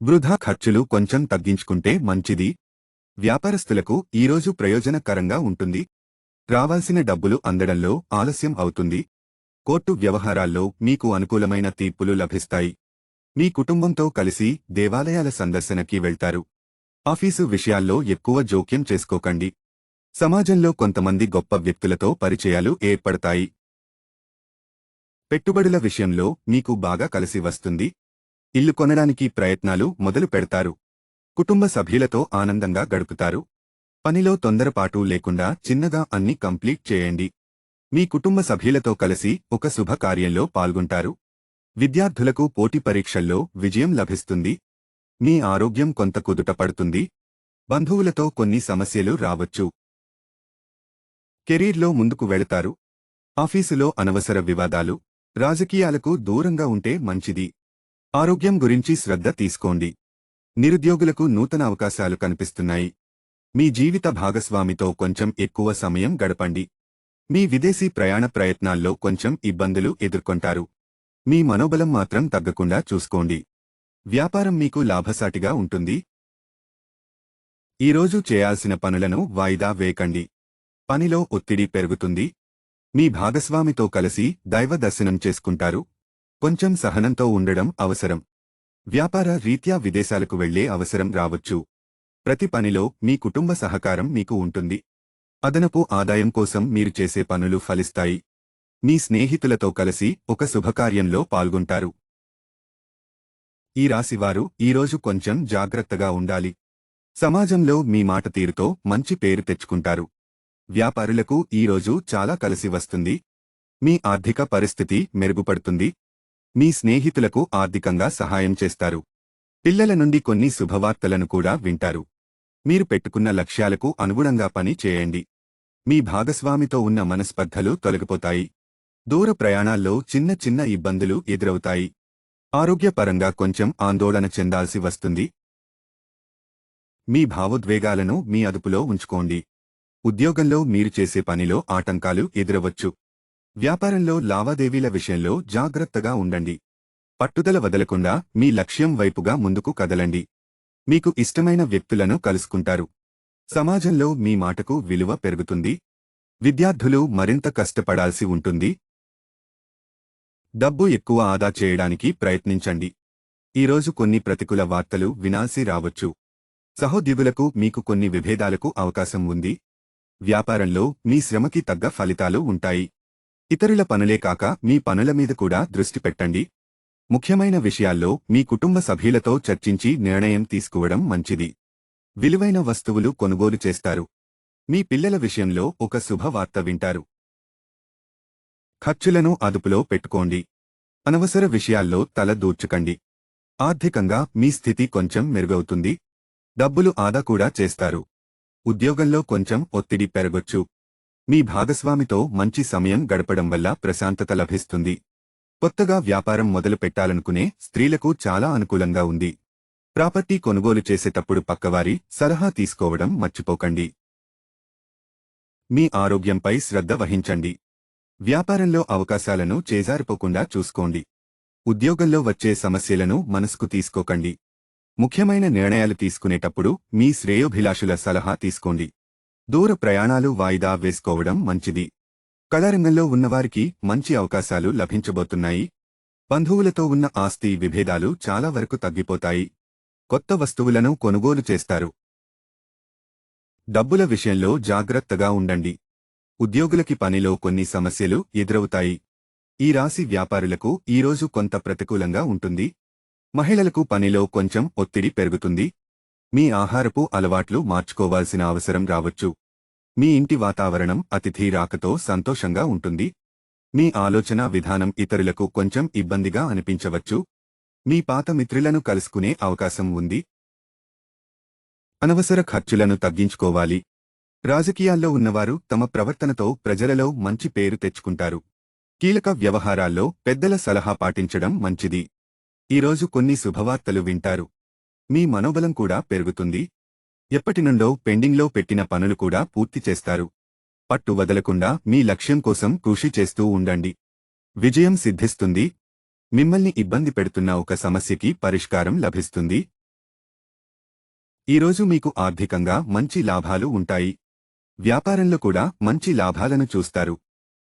వృధా ఖర్చులు కొంచెం తగ్గించుకుంటే మంచిది. వ్యాపారస్తులకు ఈరోజు ప్రయోజనకరంగా ఉంటుంది. రావాల్సిన డబ్బులు అందడంలో ఆలస్యం అవుతుంది. కోర్టు వ్యవహారాల్లో మీకు అనుకూలమైన తీర్పులు లభిస్తాయి. మీ కుటుంబంతో కలిసి దేవాలయాల సందర్శనకి వెళ్తారు. ఆఫీసు విషయాల్లో ఎక్కువ జోక్యం చేసుకోకండి. సమాజంలో కొంతమంది గొప్ప వ్యక్తులతో పరిచయాలు ఏర్పడతాయి. పెట్టుబడుల విషయంలో మీకు బాగా కలిసి వస్తుంది. ఇల్లు కొనడానికి ప్రయత్నాలు మొదలు పెడతారు. కుటుంబ సభ్యులతో ఆనందంగా గడుపుతారు. పనిలో తొందరపాటు లేకుండా చిన్నగా అన్ని కంప్లీట్ చేయండి. మీ కుటుంబ సభ్యులతో కలిసి ఒక శుభకార్యంలో పాల్గొంటారు. విద్యార్థులకు పోటీ పరీక్షల్లో విజయం లభిస్తుంది. మీ ఆరోగ్యం కొంత కుదుట పడుతుంది. బంధువులతో కొన్ని సమస్యలు రావచ్చు. కెరీర్లో ముందుకు వెళతారు. ఆఫీసులో అనవసర వివాదాలు. రాజకీయాలకు దూరంగా ఉంటే మంచిది. ఆరోగ్యం గురించి శ్రద్ధ తీసుకోండి. నిరుద్యోగులకు నూతన అవకాశాలు కనిపిస్తున్నాయి. మీ జీవిత భాగస్వామితో కొంచెం ఎక్కువ సమయం గడపండి. మీ విదేశీ ప్రయాణ ప్రయత్నాల్లో కొంచెం ఇబ్బందులు ఎదుర్కొంటారు. మీ మనోబలం మాత్రం తగ్గకుండా చూసుకోండి. వ్యాపారం మీకు లాభసాటిగా ఉంటుంది. ఈరోజు చేయాల్సిన పనులను వాయిదా వేయకండి. పనిలో ఒత్తిడి పెరుగుతుంది. మీ భాగస్వామితో కలిసి దైవ దర్శనం చేసుకుంటారు. కొంచెం సహనంతో ఉండడం అవసరం. వ్యాపార రీత్యా విదేశాలకు వెళ్ళే అవసరం రావచ్చు. ప్రతి పనిలో మీ కుటుంబ సహకారం మీకు ఉంటుంది. అదనపు ఆదాయం కోసం మీరు చేసే పనులు ఫలిస్తాయి. మీ స్నేహితులతో కలిసి ఒక శుభకార్యంలో పాల్గొంటారు. ఈ రాశివారు ఈరోజు కొంచెం జాగ్రత్తగా ఉండాలి. సమాజంలో మీ మాట తీరుతో మంచి పేరు తెచ్చుకుంటారు. వ్యాపారులకు ఈరోజు చాలా కలిసి వస్తుంది. మీ ఆర్థిక పరిస్థితి మెరుగుపడుతుంది. మీ స్నేహితులకు ఆర్థికంగా సహాయం చేస్తారు. పిల్లల నుండి కొన్ని శుభవార్తలను కూడా వింటారు. మీరు పెట్టుకున్న లక్ష్యాలకు అనుగుణంగా పని చేయండి. మీ భాగస్వామితో ఉన్న మనస్పర్ధలు తొలగిపోతాయి. దూర ప్రయాణాల్లో చిన్న చిన్న ఇబ్బందులు ఎదురవుతాయి. ఆరోగ్యపరంగా కొంచెం ఆందోళన చెందాల్సి వస్తుంది. మీ భావోద్వేగాలను మీ అదుపులో ఉంచుకోండి. ఉద్యోగంలో మీరు చేసే పనిలో ఆటంకాలు ఎదురవచ్చు. వ్యాపారంలో లావాదేవీల విషయంలో జాగ్రత్తగా ఉండండి. పట్టుదల వదలకుండా మీ లక్ష్యం వైపుగా ముందుకు కదలండి. మీకు ఇష్టమైన వ్యక్తులను కలుసుకుంటారు. సమాజంలో మీ మాటకు విలువ పెరుగుతుంది. విద్యార్థులు మరింత కష్టపడాల్సి ఉంటుంది. డబ్బు ఎక్కువ ఆదా చేయడానికి ప్రయత్నించండి. ఈరోజు కొన్ని ప్రతికూల వార్తలు వినాల్సి రావచ్చు. సహోద్యోగులకు మీకు కొన్ని విభేదాలకు అవకాశం ఉంది. వ్యాపారంలో మీ శ్రమకి తగ్గ ఫలితాలు ఉంటాయి. ఇతరుల పనులే కాక మీ పనుల మీద కూడా దృష్టి పెట్టండి. ముఖ్యమైన విషయాల్లో మీ కుటుంబ సభ్యులతో చర్చించి నిర్ణయం తీసుకోవడం మంచిది. విలువైన వస్తువులు కొనుగోలు చేస్తారు. మీ పిల్లల విషయంలో ఒక శుభవార్త వింటారు. ఖర్చులను అదుపులో పెట్టుకోండి. అనవసర విషయాల్లో తల దూర్చుకండి. ఆర్థికంగా మీ స్థితి కొంచెం మెరుగవుతుంది. డబ్బులు ఆదా కూడా చేస్తారు. ఉద్యోగంలో కొంచెం ఒత్తిడి పెరగొచ్చు. మీ భాగస్వామితో మంచి సమయం గడపడం వల్ల ప్రశాంతత లభిస్తుంది. కొత్తగా వ్యాపారం మొదలు పెట్టాలనుకునే స్త్రీలకు చాలా అనుకూలంగా ఉంది. ప్రాపర్టీ కొనుగోలు చేసేటప్పుడు పక్కవారి సలహా తీసుకోవడం మర్చిపోకండి. మీ ఆరోగ్యంపై శ్రద్ధ వహించండి. వ్యాపారంలో అవకాశాలను చేజారిపోకుండా చూసుకోండి. ఉద్యోగంలో వచ్చే సమస్యలను మనసుకు తీసుకోకండి. ముఖ్యమైన నిర్ణయాలు తీసుకునేటప్పుడు మీ శ్రేయోభిలాషుల సలహా తీసుకోండి. దూర ప్రయాణాలు వాయిదా వేసుకోవడం మంచిది. కళారంగంలో ఉన్నవారికి మంచి అవకాశాలు లభించబోతున్నాయి. బంధువులతో ఉన్న ఆస్తి విభేదాలు చాలా వరకు తగ్గిపోతాయి. కొత్త వస్తువులను కొనుగోలు చేస్తారు. డబ్బుల విషయంలో జాగ్రత్తగా ఉండండి. ఉద్యోగులకి పనిలో కొన్ని సమస్యలు ఎదురవుతాయి. ఈ రాశి వ్యాపారులకు ఈరోజు కొంత ప్రతికూలంగా ఉంటుంది. మహిళలకు పనిలో కొంచెం ఒత్తిడి పెరుగుతుంది. మీ ఆహారపు అలవాట్లు మార్చుకోవాల్సిన అవసరం రావచ్చు. మీ ఇంటి వాతావరణం అతిథి రాకతో సంతోషంగా ఉంటుంది. మీ ఆలోచన విధానం ఇతరులకు కొంచెం ఇబ్బందిగా అనిపించవచ్చు. మీ పాత మిత్రులను కలుసుకునే అవకాశం ఉంది. అనవసర ఖర్చులను తగ్గించుకోవాలి. రాజకీయాల్లో ఉన్నవారు తమ ప్రవర్తనతో ప్రజలలో మంచి పేరు తెచ్చుకుంటారు. కీలక వ్యవహారాల్లో పెద్దల సలహా పాటించడం మంచిది. ఈరోజు కొన్ని శుభవార్తలు వింటారు. మీ మనోబలం కూడా పెరుగుతుంది. ఎప్పటినుండో పెండింగ్లో పెట్టిన పనులు కూడా పూర్తి చేస్తారు. పట్టు వదలకుండా మీ లక్ష్యం కోసం కృషి చేస్తూ ఉండండి. విజయం సిద్ధిస్తుంది. మిమ్మల్ని ఇబ్బంది పెడుతున్న ఒక సమస్యకి పరిష్కారం లభిస్తుంది. ఈరోజు మీకు ఆర్థికంగా మంచి లాభాలు ఉంటాయి. వ్యాపారంలో కూడా మంచి లాభాలను చూస్తారు.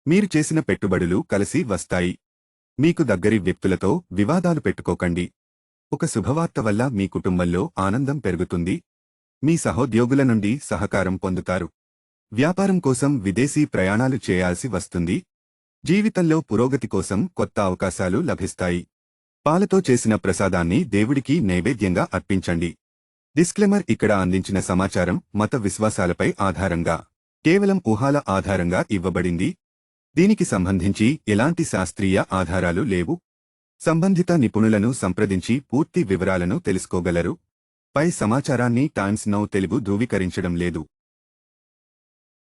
మీరు చేసిన పెట్టుబడులు కలిసి వస్తాయి. మీకు దగ్గరి వ్యక్తులతో వివాదాలు పెట్టుకోకండి. ఒక శుభవార్త వల్ల మీ కుటుంబంలో ఆనందం పెరుగుతుంది. మీ సహోద్యోగుల నుండి సహకారం పొందుతారు. వ్యాపారం కోసం విదేశీ ప్రయాణాలు చేయాల్సి వస్తుంది. జీవితంలో పురోగతి కోసం కొత్త అవకాశాలు లభిస్తాయి. పాలతో చేసిన ప్రసాదాన్ని దేవుడికి నైవేద్యంగా అర్పించండి. డిస్క్లెమర్ ఇక్కడ అందించిన సమాచారం మత విశ్వాసాలపై ఆధారంగా కేవలం ఊహాల ఆధారంగా ఇవ్వబడింది. దీనికి సంబంధించి ఎలాంటి శాస్త్రీయ ఆధారాలు లేవు. సంబంధిత నిపుణులను సంప్రదించి పూర్తి వివరాలను తెలుసుకోగలరు? పై సమాచారాన్ని టైమ్స్ నౌ తెలుగు ధృవీకరించడం లేదు.